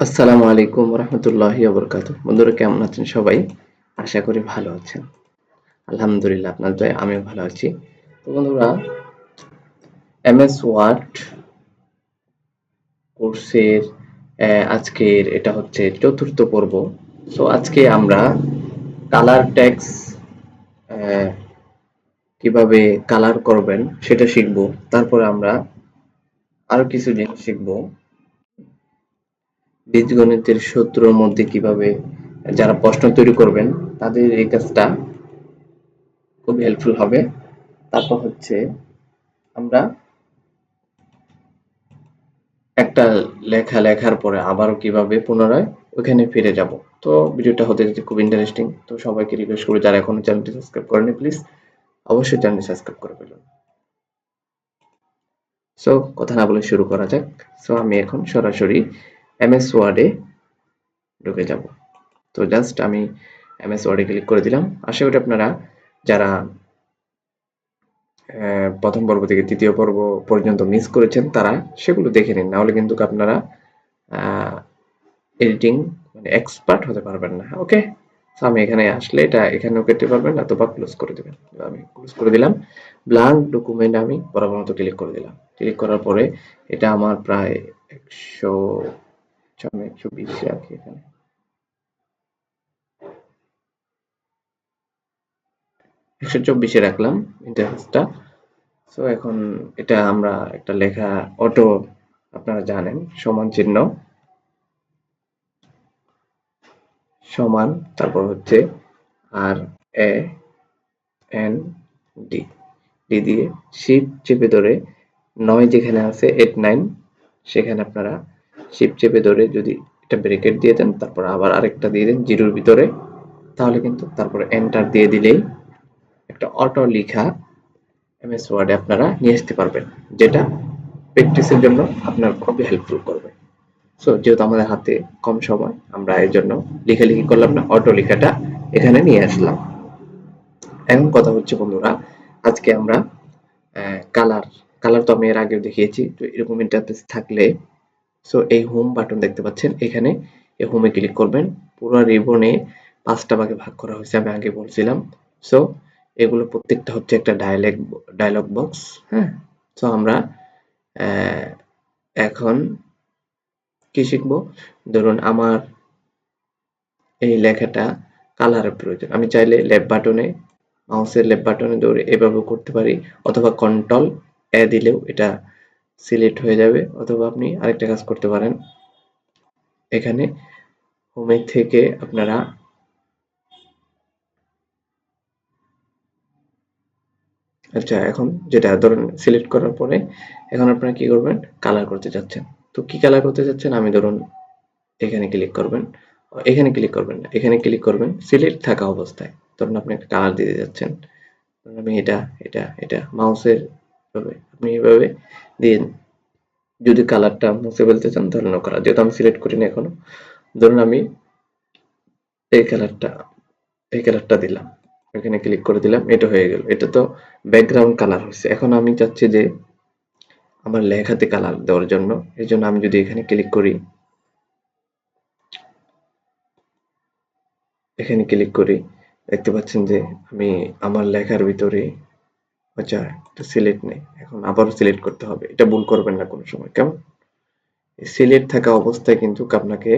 আসসালামু আলাইকুম রহমতুল্লাহি বরকাত বন্ধুরা, কেমন আছেন সবাই? আশা করি ভালো আছেন। আলহামদুলিল্লাহ, আপনার দয় আমিও ভালো আছি। তো বন্ধুরা এম এস ওয়ার্ড কোর্সের আজকের এটা হচ্ছে চতুর্থ পর্ব। সো আজকে আমরা কালার ট্যাক্স কীভাবে কালার করবেন সেটা শিখব। তারপরে আমরা আরও কিছু জিনিস শিখব। বীজগণিতের সূত্রর মধ্যে কীভাবে যারা প্রশ্ন তৈরি করবেন, তাদের এই কাজটা খুব হেল্পফুল হবে। তারপর হচ্ছে আমরা একটা লেখা লেখার পরে আবারও কীভাবে পুনরায় ওখানে ফিরে যাব। তো ভিডিওটা হতে যেতে খুব ইন্টারেস্টিং তো সবাইকে রিকোয়েস্ট করি যারা এখনও চ্যানেলটি সাবস্ক্রাইব করেনি প্লিজ অবশ্যই চ্যানেলটি সাবস্ক্রাইব করে ফেলুন। সো কথা না বলে শুরু করা যাক। সো আমি এখন সরাসরি এমএস ওয়ার্ডে ঢুকে যাব। তো জাস্ট আমি এমএস ওয়ার্ডে ক্লিক করে দিলাম। আশা করি আপনারা যারা প্রথম পর্ব থেকে তৃতীয় পর্ব পর্যন্ত মিস করেছেন, তারা সেগুলো দেখে নিন। নাহলে কিন্তু আপনারা এডিটিং মানে এক্সপার্ট হতে পারবেন না। ওকে? আমি এখানে আসলে এটা এখানেও কেটে পারবেন অথবা ক্লোজ করে দেবেন। আমি ক্লোজ করে দিলাম। ব্লাঙ্ক ডকুমেন্ট আমি বরাবর মতো ক্লিক করে দিলাম। ক্লিক করার পরে এটা আমার প্রায় একশো আমি একশো বিশ রাখি এখানে। একশো চব্বিশে রাখলাম ইন্টারফেসটা সো এখন এটা আমরা একটা লেখা অটো আপনারা জানেন, সমান চিহ্ন। সমান, তারপর হচ্ছে আর এ এন ডি ডি দিয়ে শিপ চেপে ধরে নয় যেখানে আছে এইট নাইন সেখানে আপনারা শিপ চেপে ধরে যদি একটা ব্রেকেট দিয়ে দেন, তারপর আবার আরেকটা দিয়ে দেন জিরোর ভিতরে, তাহলে কিন্তু তারপরে এন্টার দিয়ে দিলেই একটা অটো লিখা এমএস ওয়ার্ডে আপনারা নিয়ে আসতে পারবেন, যেটা প্র্যাকটিসের জন্য আপনার খুবই হেল্পফুল করবে। সো যেহেতু আমাদের হাতে কম সময়, আমরা এর জন্য লেখালেখি করলাম না অটো লেখাটা এখানে নিয়ে আসলাম। এখন কথা হচ্ছে, বন্ধুরা, আজকে আমরা কালার কালার তো আমি এর আগেও দেখিয়েছি, তো এরকম ইন্টারফেস থাকলে সো এই হোম বাটন দেখতে পাচ্ছেন। এখানে এই হোমে ক্লিক করবেন। পুরো রিবনে পাঁচটা ভাগে ভাগ করা হয়েছে, আমি আগে বলছিলাম। সো এগুলো প্রত্যেকটা হচ্ছে একটা ডায়ালগ ডায়লগ বক্স হ্যাঁ? সো আমরা এখন কি শিখব? ধরুন আমার এই লেখাটা কালারের প্রয়োজন। আমি চাইলে লেফট বাটনে মাউসের লেফট বাটনে ধরে এভাবে করতে পারি, অথবা কন্ট্রোল এ দিলেও এটা সিলেক্ট হয়ে যাবে, অথবা আপনি আরেকটা কাজ করতে পারেন। এখানে হোমে থেকে আপনারা আচ্ছা এখন যেটা ধরুন সিলেক্ট করার পরে এখন আপনারা কি করবেন? কালার করতে যাচ্ছেন তো কি কালার করতে যাচ্ছেন আমি ধরুন এখানে ক্লিক করবেন। এখানে ক্লিক করবেন না। এখানে ক্লিক করবেন সিলেক্ট থাকা অবস্থায়। ধরুন আপনি একটা কালার দিতে যাচ্ছেন আমি এটা এটা এটা মাউসের আপনি এভাবে দিন। যদি কালারটা মুছে ফেলতে চান তাহলে নো কালার যেহেতু আমি সিলেক্ট করিনি এখনও। ধরুন আমি এই কালারটা এই কালারটা দিলাম। এখানে ক্লিক করে দিলাম, এটা হয়ে গেল। এটা তো ব্যাকগ্রাউন্ড কালার হচ্ছে এখন আমি চাচ্ছি যে আমার লেখাতে কালার দেওয়ার জন্য। এই জন্য আমি যদি এখানে ক্লিক করি, এখানে ক্লিক করি, দেখতে পাচ্ছেন যে আমি আমার লেখার ভিতরে আচ্ছা এটা সিলেক্ট নেই। এখন আবারও সিলেক্ট করতে হবে। এটা ভুল করবেন না কোনো সময়, কেমন? সিলেক্ট থাকা অবস্থায় কিন্তু আপনাকে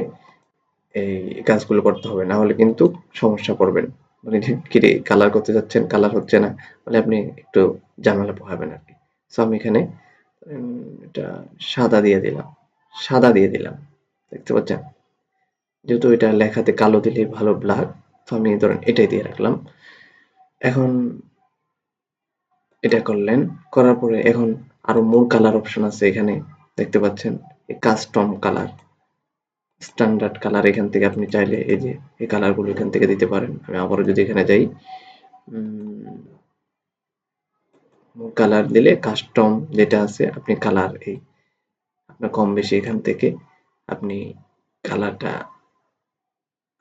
এই কাজগুলো করতে হবে, না হলে কিন্তু সমস্যা পড়বেন। মানে কিরে কালার করতে যাচ্ছেন কালার হচ্ছে না মানে আপনি একটু জানালা পোহাবেন আর কি। সো আমি এখানে এটা সাদা দিয়ে দিলাম, সাদা দিয়ে দিলাম, দেখতে পাচ্ছেন? যেহেতু এটা লেখাতে কালো দিলে ভালো ব্ল্যাক তো আমি ধরেন এটাই দিয়ে রাখলাম। এখন এটা করলেন। করার পরে এখন আরও মোর কালার অপশন আছে এখানে, দেখতে পাচ্ছেন? কাস্টম কালার স্ট্যান্ডার্ড কালার এখান থেকে আপনি চাইলে এই যে, এই কালারগুলো এখান থেকে দিতে পারেন। আমি আবারও যদি এখানে যাই কালার দিলে কাস্টম যেটা আছে, আপনি কালার এই, আপনার কম বেশি এখান থেকে আপনি কালারটা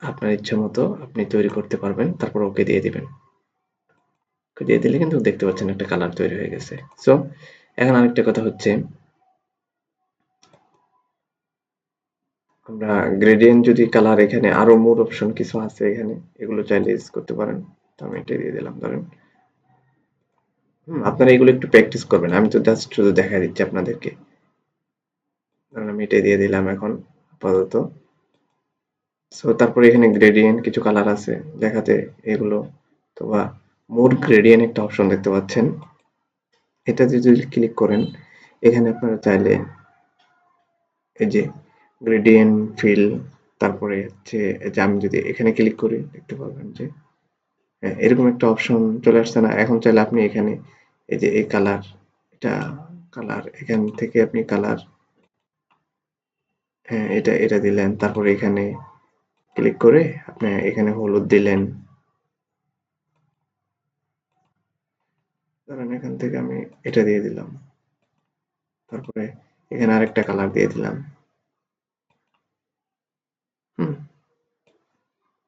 আপনার ইচ্ছা মতো আপনি তৈরি করতে পারবেন। তারপর ওকে দিয়ে দিবেন। দিয়ে দিলে কিন্তু দেখতে পাচ্ছেন একটা কালার তৈরি হয়ে গেছে। সো এখন আরেকটা কথা হচ্ছে, আমরা গ্রেডিয়েন্ট যদি কালার এখানে আরও মোড অপশন কিছু আছে এখানে, এগুলো চাইলে ইউজ করতে পারেন। তো আমি এটা দিয়ে দিলাম, ধরেন। আপনারা এগুলো একটু প্র্যাকটিস করবেন। আমি তো জাস্ট শুধু দেখা দিচ্ছি আপনাদেরকে। ধরেন আমি এটা দিয়ে দিলাম এখন, আপাতত। সো তারপরে এখানে গ্রেডিয়েন্ট কিছু কালার আছে দেখাতে, এগুলো অথবা মোড গ্রেডিয়েন্ট একটা অপশন দেখতে পাচ্ছেন। এটা যদি ক্লিক করেন এখানে আপনারা চাইলে এই যে গ্রেডিয়েন্ট ফিল তারপরে হচ্ছে যে আমি যদি এখানে ক্লিক করি দেখতে পাবেন যে হ্যাঁ, এরকম একটা অপশন চলে আসছে না। এখন চাইলে আপনি এখানে এই যে এই কালার এটা কালার এখান থেকে আপনি কালার হ্যাঁ এটা এটা দিলেন। তারপরে এখানে ক্লিক করে আপনি এখানে হলুদ দিলেন। ধরেন এখান থেকে আমি এটা দিয়ে দিলাম। তারপরে এখানে আরেকটা কালার দিয়ে দিলাম।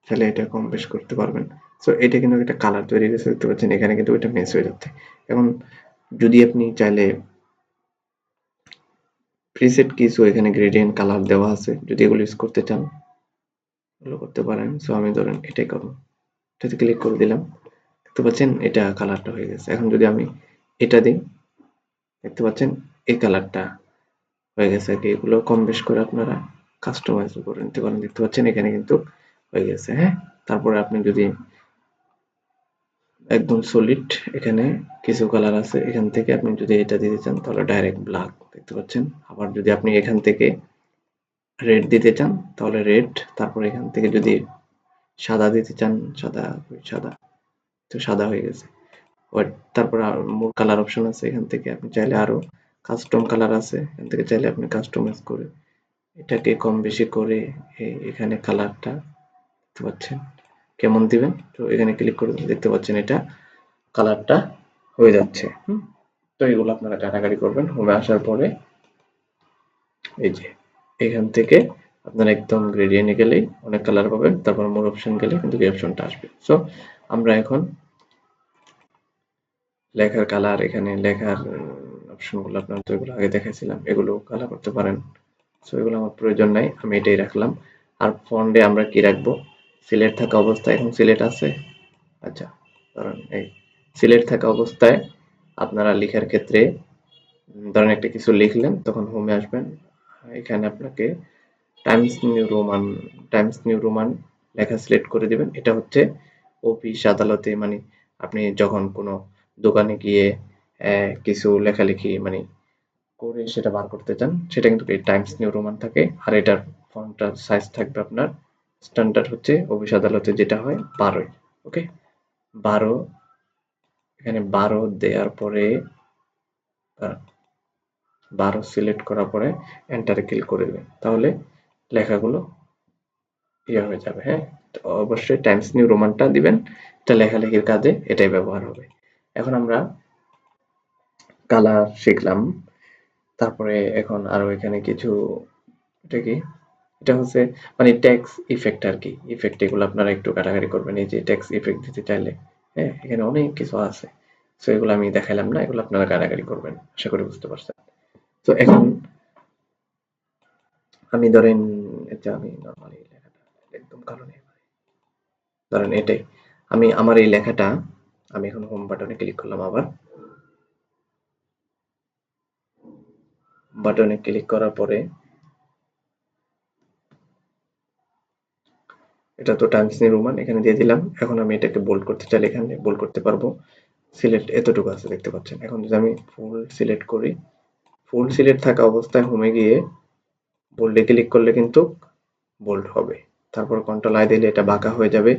তাহলে এটা কম বেশ করতে পারবেন। সো এটা কিন্তু একটা কালার তৈরি হয়েছে, দেখতে পাচ্ছেন, এখানে কিন্তু এটা মেস হয়ে যাচ্ছে। এখন যদি আপনি চাইলে প্রিসেট কিছু এখানে গ্রেডিয়েন্ট কালার দেওয়া আছে, যদি এগুলো ইউজ করতে চান এগুলো করতে পারেন। সো আমি ধরেন এটাই করব। এটাতে ক্লিক করে দিলাম। দেখতে পাচ্ছেন এটা কালারটা হয়ে গেছে। এখন যদি আমি এটা দিই, দেখতে পাচ্ছেন এই কালারটা হয়ে গেছে আর কি। এগুলো কম বেশ করে আপনারা কাস্টমাইজ করে নিতে পারেন। দেখতে পাচ্ছেন এখানে কিন্তু হয়ে গেছে হ্যাঁ? তারপরে আপনি যদি একদম সলিড এখানে কিছু কালার আছে, এখান থেকে আপনি যদি এটা দিতে চান, তাহলে ডাইরেক্ট ব্ল্যাক দেখতে পাচ্ছেন? আবার যদি আপনি এখান থেকে রেড দিতে চান, তাহলে রেড তারপর এখান থেকে যদি সাদা দিতে চান, সাদা সাদা। তো সাদা হয়ে গেছে। তারপর মোর কালার অপশন আছে এখান থেকে। আপনি চাইলে আরও কাস্টম কালার আছে, এখান থেকে চাইলে আপনি কাস্টমাইজ করে এটাকে কম বেশি করে এখানে কালারটা দেখতে পাচ্ছেন। কেমন দিবেন? তো এখানে ক্লিক করে দেখতে পাচ্ছেন এটা কালারটা হয়ে যাচ্ছে। তো এগুলো আপনারা কাটাকাটি করবেন। হোমে আসার পরে এই যে, এখান থেকে আপনারা একদম গ্রেডিয়েন্টে গেলেই অনেক কালার পাবেন। তারপর মোর অপশন গেলে কিন্তু এই অপশনটা আসবে। সো আমরা এখন লেখার কালার এখানে লেখার অপশনগুলো আপনার তো এগুলো আগে দেখাইছিলাম এগুলো কালার করতে পারেন। সো এগুলো আমার প্রয়োজন নাই, আমি এটাই রাখলাম। আর ফন্ডে আমরা কি রাখব? সিলেট থাকা অবস্থায়, এখন সিলেট আছে? আচ্ছা ধরেন এই সিলেট থাকা অবস্থায় আপনারা লেখার ক্ষেত্রে ধরেন একটা কিছু লিখলেন, তখন হোমে আসবেন। এখানে আপনাকে Times New Roman Times New Roman লেখা সিলেক্ট করে দিবেন। এটা হচ্ছে অফিস আদালতে মানে আপনি যখন কোনো দোকানে গিয়ে কিছু লেখালেখি মানে করে সেটা বার করতে চান, সেটা কিন্তু টাইমস নিউ রোমান থাকে। আর এটার ফন্টটার সাইজ থাকবে আপনার স্ট্যান্ডার্ড হচ্ছে অফিস আদালতে যেটা হয় বারোই ওকে বারো, এখানে বারো দেওয়ার পরে বারো সিলেক্ট করার পরে এন্টারে ক্লিক করে দেবেন। তাহলে লেখাগুলো ইয়ে হয়ে যাবে হ্যাঁ? অবশ্যই টাইমস নিউ রোমানটা দিবেন, এটা লেখালেখির কাজে এটাই ব্যবহার হবে। এখন আমরা কালার শিখলাম। তারপরে এখন আরও এখানে কিছু, এটা কি? এটা হচ্ছে মানে ট্যাক্স ইফেক্ট আর কি। ইফেক্ট এগুলো আপনারা একটু কাটাকাটি করবেন। এই যে ট্যাক্স ইফেক্ট দিতে চাইলে হ্যাঁ এখানে অনেক কিছু আছে। সো এগুলো আমি দেখাইলাম না, এগুলো আপনারা কাটাকাটি করবেন। আশা করি বুঝতে পারছেন। তো এখন আমি ধরেন এটা আমি নর্মালি লেখাটা, একদম নেই। ধরেন এটাই। আমি আমার এই লেখাটা আমি এখন হোম বাটনে ক্লিক করলাম আবার। বাটনে ক্লিক করার পরে এটা তো টাইমস নিউ রোমান, এখানে দিয়ে দিলাম। এখন আমি এটাকে বোল্ড করতে চাইলে এখানে বোল্ড করতে পারব। সিলেক্ট এতটুকু আছে, দেখতে পাচ্ছেন। এখন যদি আমি ফুল সিলেক্ট করি ফুল সিলেক্ট থাকা অবস্থায় হোমে গিয়ে বোল্ডে ক্লিক করলে কিন্তু বোল্ড হবে। তারপর কন্ট্রোল আই দিলে এটা বাঁকা হয়ে যাবে।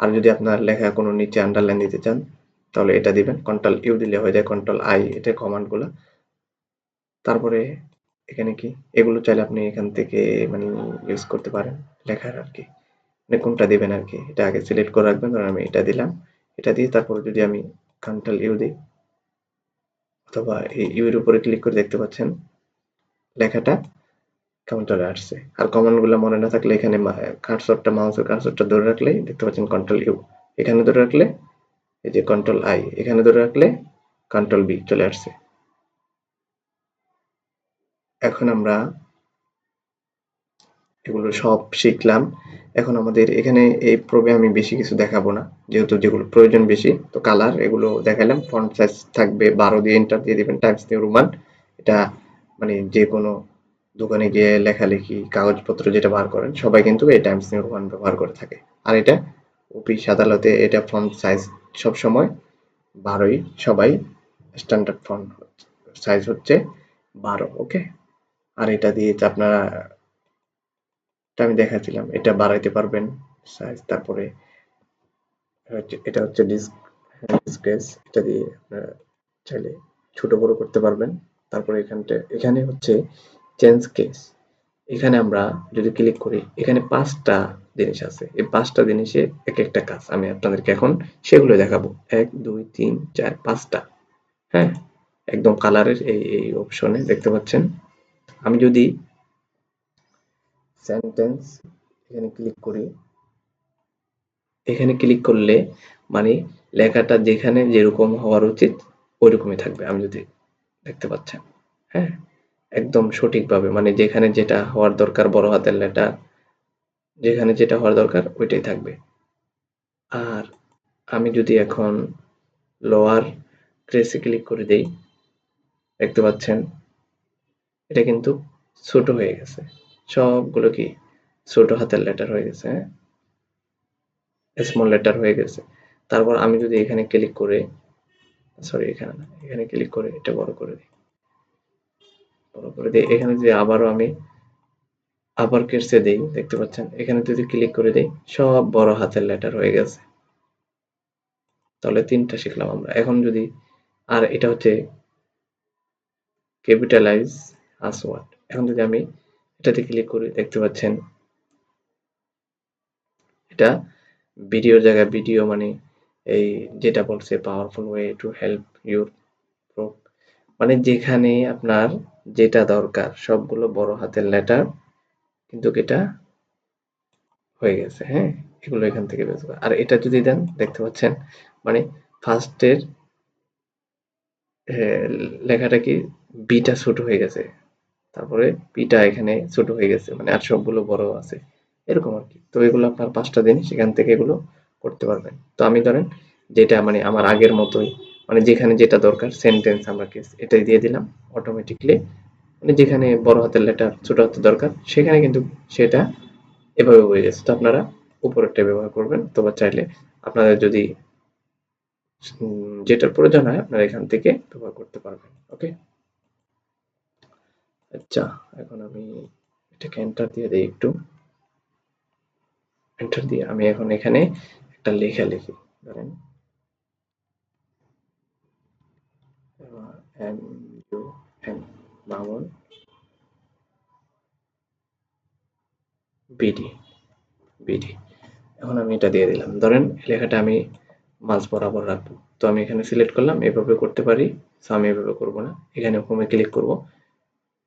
আর যদি আপনার লেখা কোনো নিচে আন্ডারলাইন দিতে চান, তাহলে এটা দিবেন। কন্ট্রোল ইউ দিলে হয়ে যায় কন্ট্রোল আই এটা কমান্ডগুলো তারপরে এখানে কি? এগুলো চাইলে আপনি এখান থেকে মানে ইউজ করতে পারেন লেখার আর কি। মানে কোনটা দিবেন আর কি? এটা আগে সিলেক্ট করে রাখবেন, ধরুন আমি এটা দিলাম। এটা দিয়ে তারপরে যদি আমি কন্ট্রোল ইউ দিই, অথবা এই ইউ এর উপরে ক্লিক করে দেখতে পাচ্ছেন লেখাটা চলে আসছে। আর কমান্ডগুলো মনে না থাকলে এখানে কার্সরটা মাউসের কার্সরটা ধরে রাখলেই দেখতে পাচ্ছেন কন্ট্রোল ইউ এখানে ধরে রাখলে এই যে কন্ট্রোল আই এখানে ধরে রাখলে কন্ট্রোল বি চলে আসছে। এখন আমরা এগুলো সব শিখলাম। এখন আমাদের এখানে এই প্রবে আমি বেশি কিছু দেখাবো না, যেহেতু যেগুলো প্রয়োজন বেশি। তো কালার এগুলো দেখালাম ফন্ট সাইজ থাকবে, বারো দিয়ে এন্টার দিয়ে দিবেন টাইপস দিয়ে রোমান এটা মানে যে কোনো দোকানে গিয়ে লেখালেখি, কাগজপত্র যেটা বার করেন, সবাই কিন্তু এই টাইমস নিউ রোমান ব্যবহার করে থাকে। আর এটা অফিস আদালতে, এটা ফন্ট সাইজ সব সময় বারোই, সবাই স্ট্যান্ডার্ড ফন্ট সাইজ হচ্ছে বারো ওকে আর এটা দিয়ে আপনারা আমি দেখাচ্ছিলাম, এটা বাড়াইতে পারবেন সাইজ তারপরে এটা হচ্ছে ডিস্ক এটা দিয়ে আপনারা চাইলে ছোট বড় করতে পারবেন। তারপরে এখানটা, এখানে হচ্ছে চেঞ্জ কেস এখানে আমরা যদি ক্লিক করি, এখানে পাঁচটা জিনিস আছে। এই পাঁচটা জিনিসে এক একটা কাজ। আমি আপনাদেরকে এখন সেগুলো দেখাবো। এক, দুই, তিন, চার, পাঁচটা। হ্যাঁ? একদম কালারের এই এই অপশনে দেখতে পাচ্ছেন। আমি যদি সেন্টেন্স এখানে ক্লিক করি, এখানে ক্লিক করলে মানে লেখাটা যেখানে যেরকম হওয়ার উচিত, ওইরকমই থাকবে। আমি যদি দেখতে পাচ্ছেন। হ্যাঁ? একদম সঠিকভাবে মানে যেখানে যেটা হওয়ার দরকার বড় হাতের লেটার যেখানে যেটা হওয়ার দরকার ওইটাই থাকবে। আর আমি যদি এখন লোয়ার ক্রেসে ক্লিক করে দেই, দেখতে পাচ্ছেন, এটা কিন্তু ছোট হয়ে গেছে। সবগুলো কি ছোট হাতের লেটার হয়ে গেছে হ্যাঁ? স্মল লেটার হয়ে গেছে। তারপর আমি যদি এখানে ক্লিক করে সরি এখানে না, এখানে ক্লিক করে, এটা বড় করে দিই। বড় করে দিই। এখানে যদি আবারও আমি আবার দেই, দেখতে পাচ্ছেন? এখানে যদি ক্লিক করে দেই, সব বড় হাতের লেটার হয়ে গেছে। তাহলে তিনটা শিখলাম আমরা। এখন যদি, আর এটা হচ্ছে ক্যাপিটালাইজ আসওয়ার্ড এখন যদি আমি এটাতে ক্লিক করি, দেখতে পাচ্ছেন? এটা ভিডিওর জায়গায় ভিডিও মানে এই যেটা বলছে powerful way to help your মানে যেখানে আপনার যেটা দরকার, সবগুলো বড় হাতের লেটার কিন্তু এটা হয়ে গেছে হ্যাঁ? এগুলো এখান থেকে বের আর এটা যদি দেন, দেখতে পাচ্ছেন মানে ফার্স্টের লেখাটা কি, বিটা ছোট হয়ে গেছে। তারপরে পিটা এখানে ছোট হয়ে গেছে মানে আর সবগুলো বড় আছে। এরকম আর কি। তো এগুলো আপনার পাঁচটা দিন সেখান থেকে এগুলো করতে পারবেন। তো আমি ধরেন, যেটা মানে আমার আগের মতোই মানে যেখানে যেটা দরকার সেন্টেন্স আমরা কেস এটাই দিয়ে দিলাম অটোমেটিকলি মানে যেখানে বড় হাতের লেটার ছোট হাতের দরকার, সেখানে কিন্তু সেটা এভাবে হয়ে গেছে। তো আপনারা উপরেরটা ব্যবহার করবেন, অথবা চাইলে আপনাদের যদি যেটার প্রয়োজন হয়, আপনারা এখান থেকে ব্যবহার করতে পারবেন ওকে আচ্ছা এখন আমি এটাকে এন্টার দিয়ে দিই একটু। এন্টার দিয়ে আমি এখন এখানে একটা লেখা লিখি, ধরেন। M U M Mamun BD BD এখন আমি এটা দিয়ে দিলাম। ধরেন লেখাটা আমি মাঝ বরাবর রাখব। তো আমি এখানে সিলেক্ট করলাম, এভাবে করতে পারি। সো আমি এভাবে করব না। এখানে হোমে ক্লিক করব।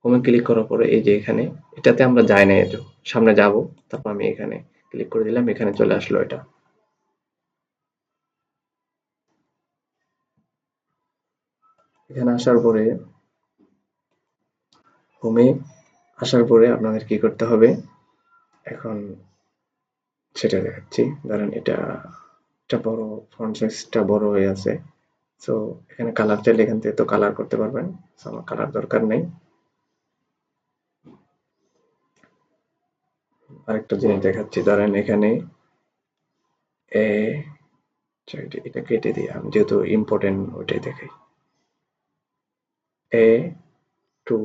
হোমে ক্লিক করার পরে এই যে এখানে, এটাতে আমরা যাই না এত সামনে যাব। তারপর আমি এখানে ক্লিক করে দিলাম, এখানে চলে আসলো এটা। এখানে আসার পরে, হোমে আসার পরে আপনাদের কি করতে হবে? এখন সেটা দেখাচ্ছি। ধরেন এটা একটা বড় ফন্ট বড় হয়ে আছে। সো এখানে কালার চাইলে এখান থেকে তো কালার করতে পারবেন। আমার কালার দরকার নেই। আরেকটা জিনিস দেখাচ্ছি। ধরেন এখানে এ এটা কেটে দিই আমি যেহেতু ইম্পর্টেন্ট ওইটাই দেখাই। এ টু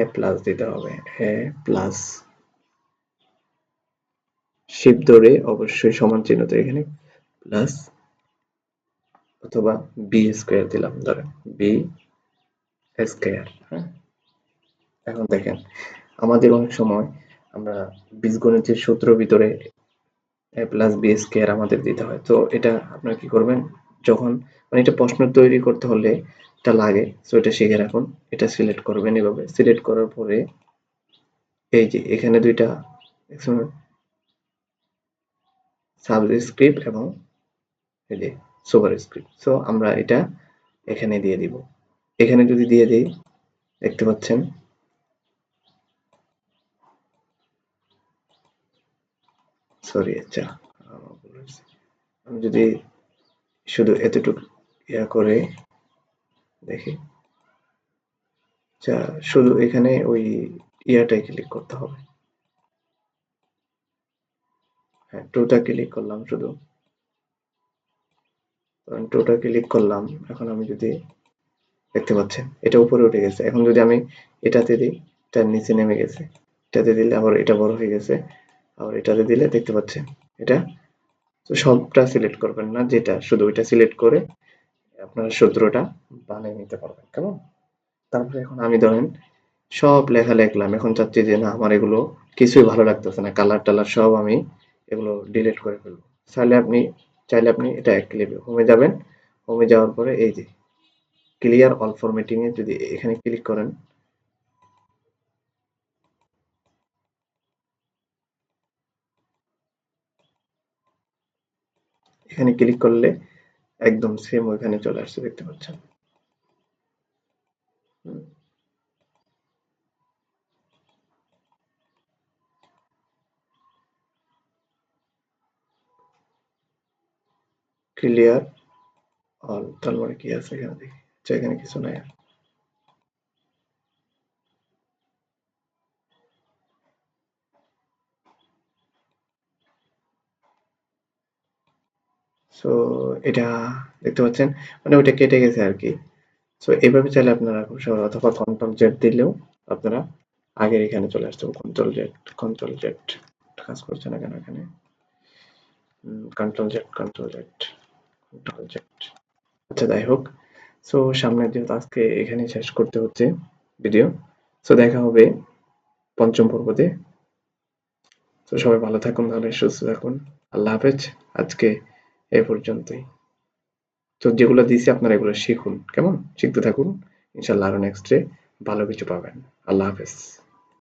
এ প্লাস দিতে হবে। এ প্লাস শিপ ধরে অবশ্যই সমান চিহ্ন তো এখানে। প্লাস অথবা বি স্কোয়ার দিলাম ধরেন বি স্কোয়ার হ্যাঁ? এখন দেখেন, আমাদের অনেক সময় আমরা বীজগণিতের সূত্র ভিতরে এ প্লাস বি স্কোয়ার আমাদের দিতে হয়। তো এটা আপনারা কি করবেন? যখন মানে এটা প্রশ্ন তৈরি করতে হলে এটা লাগে। সো এটা শিখে রাখুন। এটা সিলেক্ট করবেন এভাবে। সিলেক্ট করার পরে এই যে এখানে দুইটা সাবস্ক্রিপ্ট এবং এই যে সুপার স্ক্রিপ্ট সো আমরা এটা এখানে দিয়ে দিব। এখানে যদি দিয়ে দিই, দেখতে পাচ্ছেন? সরি আচ্ছা। আমি যদি শুধু এতটুকু। ইয়া করে দেখি। আচ্ছা শুধু এখানে ওই ইয়াটাই ক্লিক করতে হবে। হ্যাঁ টুটা ক্লিক করলাম শুধু। টুটা ক্লিক করলাম, এখন আমি যদি দেখতে পাচ্ছেন, এটা উপরে উঠে গেছে। এখন যদি আমি এটাতে দিই, এটা নিচে নেমে গেছে। এটাতে দিলে আবার এটা বড় হয়ে গেছে। আবার এটাতে দিলে দেখতে পাচ্ছেন, এটা তো সবটা সিলেক্ট করবেন না, যেটা শুধু ওইটা সিলেক্ট করে আপনারা সূত্রটা বানিয়ে নিতে পারবেন, কেমন? তারপরে এখন আমি ধরেন সব লেখা লেখলাম, এখন চাচ্ছি যে না, আমার এগুলো কিছুই ভালো লাগতেছে না কালার টালার সব আমি এগুলো ডিলিট করে ফেলব। চাইলে আপনি চাইলে আপনি এটা এক ক্লিপে হোমে যাবেন হোমে যাওয়ার পরে এই যে ক্লিয়ার অল ফরম্যাটিং এ যদি এখানে ক্লিক করেন এখানে ক্লিক করলে একদম সেম ওইখানে চলে আসছে, দেখতে পাচ্ছেন। ক্লিয়ার অল তার মানে কি আছে এখানে দেখি? আচ্ছা এখানে কিছু নাই আর। সো এটা দেখতে পাচ্ছেন? মানে ওইটা কেটে গেছে আর কি। সো এইভাবে চাইলে আপনারা খুব সহজ অথবা কন্ট্রোল জেড দিলেও আপনারা আগের এখানে চলে আসতে কন্ট্রোল জেড কন্ট্রোল জেড কাজ করছে না কেন এখানে? Control Z control Z control Z আচ্ছা যাই হোক। সো সামনের যেহেতু আজকে এখানে শেষ করতে হচ্ছে ভিডিও সো দেখা হবে পঞ্চম পর্বতে। তো সবাই ভালো থাকুন, তাহলে সুস্থ থাকুন। আল্লাহ হাফেজ। আজকে এ পর্যন্তই। তো যেগুলো দিয়েছি আপনারা এগুলো শিখুন। কেমন? শিখতে থাকুন। ইনশাল্লাহ আরও নেক্সট ডে ভালো কিছু পাবেন। আল্লাহ হাফেজ।